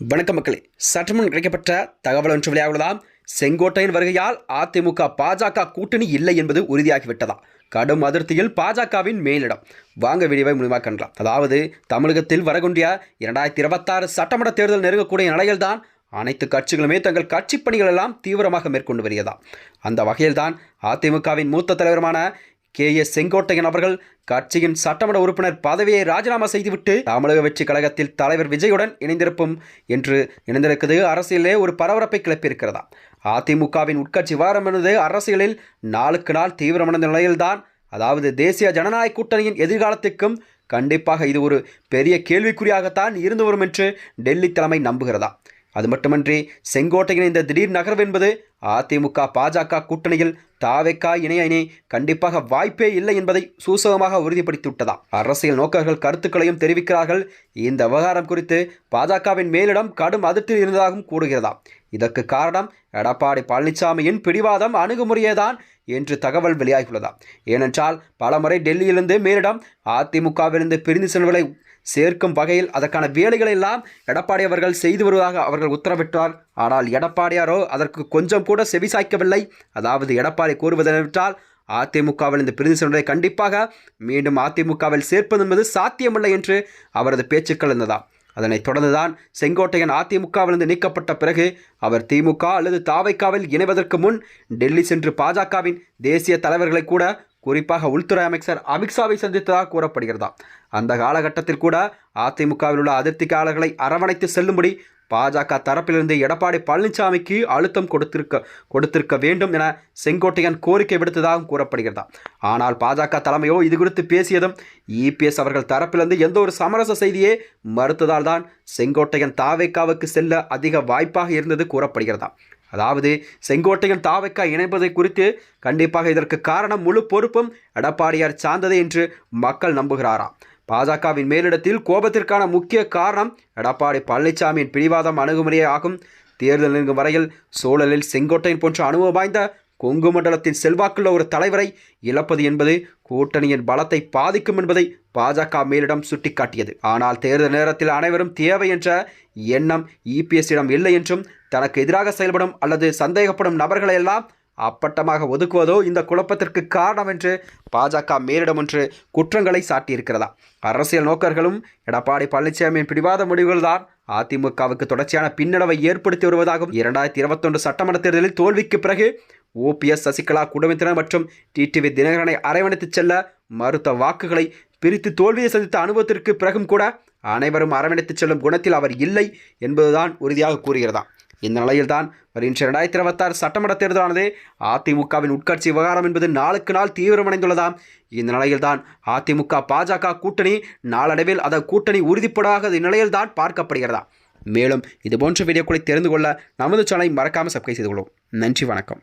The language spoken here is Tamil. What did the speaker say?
வணக்க மக்களே. சற்றுமுன் கிடைக்கப்பட்ட தகவல் ஒன்று வெளியாகுள்ளதாம் செங்கோட்டையின் வருகையால் அதிமுக பாஜக கூட்டணி இல்லை என்பது உறுதியாகிவிட்டதா? கடும் அதிருப்தியில் பாஜகவின் மேலிடம். வாங்க வீடியோவை முழுமையாக கண்டலாம். அதாவது தமிழகத்தில் வரக்கூடிய இரண்டாயிரத்தி இருபத்தாறு சட்டமன்ற தேர்தல் நெருங்கக்கூடிய நிலையில்தான் அனைத்து கட்சிகளுமே தங்கள் கட்சி பணிகள் எல்லாம் தீவிரமாக மேற்கொண்டு வருகிறதா? அந்த வகையில்தான் அதிமுகவின் மூத்த தலைவருமான கே. எஸ். செங்கோட்டையன் அவர்கள் கட்சியின் சட்டமன்ற உறுப்பினர் பதவியை ராஜினாமா செய்துவிட்டு தமிழக வெற்றி கழகத்தில் தலைவர் விஜயுடன் இணைந்திருப்போம் என்று இணைந்திருக்கிறது அரசியலே ஒரு பரபரப்பை கிளப்பியிருக்கிறதா? அதிமுகவின் உட்கட்சி விவகாரம் என்பது அரசியலில் நாளுக்கு நாள் தீவிரமடைந்த நிலையில்தான். அதாவது தேசிய ஜனநாயக கூட்டணியின் எதிர்காலத்துக்கும் கண்டிப்பாக இது ஒரு பெரிய கேள்விக்குறியாகத்தான் இருந்து வரும் என்று டெல்லி தலைமை நம்புகிறதா? அது மட்டுமன்றி செங்கோட்டையின் இந்த திடீர் நகர்வு என்பது அதிமுக பாஜக கூட்டணியில் தாவேக்கா இணைய இணை கண்டிப்பாக வாய்ப்பே இல்லை என்பதை சூசகமாக உறுதிப்படுத்திவிட்டதா அரசியல் நோக்கர்கள் கருத்துக்களையும் தெரிவிக்கிறார்கள். இந்த விவகாரம் குறித்து பாஜகவின் மேலிடம் கடும் அதிர்ச்சியில் இருந்ததாகவும் கூடுகிறதா இதற்கு காரணம் எடப்பாடி பழனிசாமியின் பிடிவாதம் அணுகுமுறையேதான் என்று தகவல் வெளியாகியுள்ளதா ஏனென்றால் பலமுறை டெல்லியிலிருந்து மேலிடம் அதிமுகவிலிருந்து பிரிந்து செல்வதை சேர்க்கும் வகையில் அதற்கான வேலைகளை எல்லாம் எடப்பாடி அவர்கள் செய்து வருவதாக அவர்கள் உத்தரவிட்டார். ஆனால் எடப்பாடியாரோ அதற்கு கொஞ்சம் கூட செவிசாய்க்கவில்லை அதாவது எடப்பாடி கூறுவதென்றால் அதிமுகவில் இந்த பிரிந்து செல்வதை கண்டிப்பாக மீண்டும் அதிமுகவில் சேர்ப்பது என்பது சாத்தியமில்லை என்று அவரது பேச்சுக்கள் இருந்ததா. அதனைத் தொடர்ந்துதான் செங்கோட்டையன் அதிமுகவிலிருந்து நீக்கப்பட்ட பிறகு அவர் திமுக அல்லது தாவைக்காவில் இணைவதற்கு முன் டெல்லி சென்று பாஜகவின் தேசிய தலைவர்களை கூட குறிப்பாக உள்துறை அமைச்சர் அமித்ஷாவை சந்தித்ததாக கூறப்படுகிறதா. அந்த காலகட்டத்தில் கூட அதிமுகவில் உள்ள அதிருப்திக்காரர்களை அரவணைத்து செல்லும்படி பாஜக தரப்பிலிருந்து எடப்பாடி பழனிசாமிக்கு அழுத்தம் கொடுத்திருக்க கொடுத்திருக்க வேண்டும் என செங்கோட்டையன் கோரிக்கை விடுத்ததாகவும் கூறப்படுகிறதா. ஆனால் பாஜக தலைமையோ இது குறித்து பேசியதும் இபிஎஸ் அவர்கள் தரப்பிலிருந்து எந்த ஒரு சமரச செய்தியே மறுத்ததால் தான் செங்கோட்டையன் தாவேக்காவுக்கு செல்ல அதிக வாய்ப்பாக இருந்தது கூறப்படுகிறதா. அதாவது செங்கோட்டையன் தாவைக்கா இணைப்பதை குறித்து கண்டிப்பாக இதற்கு காரணம் முழு பொறுப்பும் எடப்பாடியார் சார்ந்தது என்று மக்கள் நம்புகிறாராம் பாஜகவின் மேலிடத்தில் கோபத்திற்கான முக்கிய காரணம் எடப்பாடி பழனிசாமியின் பிடிவாதம் அணுகுமுறையே ஆகும். தேர்தல் நெருங்கும் வரையில் சூழலில் செங்கோட்டையின் போன்ற அனுபவம் வாய்ந்த கொங்கு மண்டலத்தின் செல்வாக்குள்ள ஒரு தலைவரை இழப்பது என்பது கூட்டணியின் பலத்தை பாதிக்கும் என்பதை பாஜக மேலிடம் சுட்டிக்காட்டியது. ஆனால் தேர்தல் நேரத்தில் அனைவரும் தேவை என்ற எண்ணம் இபிஎஸ்ஸிடம் இல்லை என்றும் தனக்கு எதிராக செயல்படும் அல்லது சந்தேகப்படும் நபர்களை எல்லாம் அப்பட்டமாக ஒதுக்குவதோ இந்த குழப்பத்திற்கு காரணம் என்று பாஜக மேலிடம் ஒன்று குற்றங்களை சாட்டியிருக்கிறதா? அரசியல் நோக்கர்களும் எடப்பாடி பழனிசாமியின் பிடிவாத முடிவுகள்தான் அதிமுகவுக்கு தொடர்ச்சியான பின்னடைவை ஏற்படுத்தி வருவதாகவும் இரண்டாயிரத்தி இருபத்தொன்று சட்டமன்ற தேர்தலில் தோல்விக்கு பிறகு ஓபிஎஸ் சசிகலா குடும்பத்தினர் மற்றும் டிடிவி தினகரனை அரவணைத்துச் செல்ல மறுத்த வாக்குகளை பிரித்து தோல்வியை சந்தித்த அனுபவத்திற்கு பிறகும் கூட அனைவரும் அரவணைத்துச் செல்லும் குணத்தில் அவர் இல்லை என்பதுதான் உறுதியாக கூறுகிறதா? இந்த நிலையில்தான் வருகின்ற இரண்டாயிரத்தி இருபத்தாறு சட்டமன்ற தேர்தலானது அதிமுகவின் உட்கட்சி விவகாரம் என்பது நாளுக்கு நாள் தீவிரமடைந்துள்ளதாம். இந்த நிலையில்தான் அதிமுக பாஜக கூட்டணி நாளடைவில் அதன் கூட்டணி உறுதிப்படாத நிலையில்தான் பார்க்கப்படுகிறதா. மேலும் இதுபோன்ற வீடியோக்களை தெரிந்து கொள்ள நமது சேனலை மறக்காமல் சப்ஸ்கிரைப் செய்து கொள்ளும். நன்றி வணக்கம்.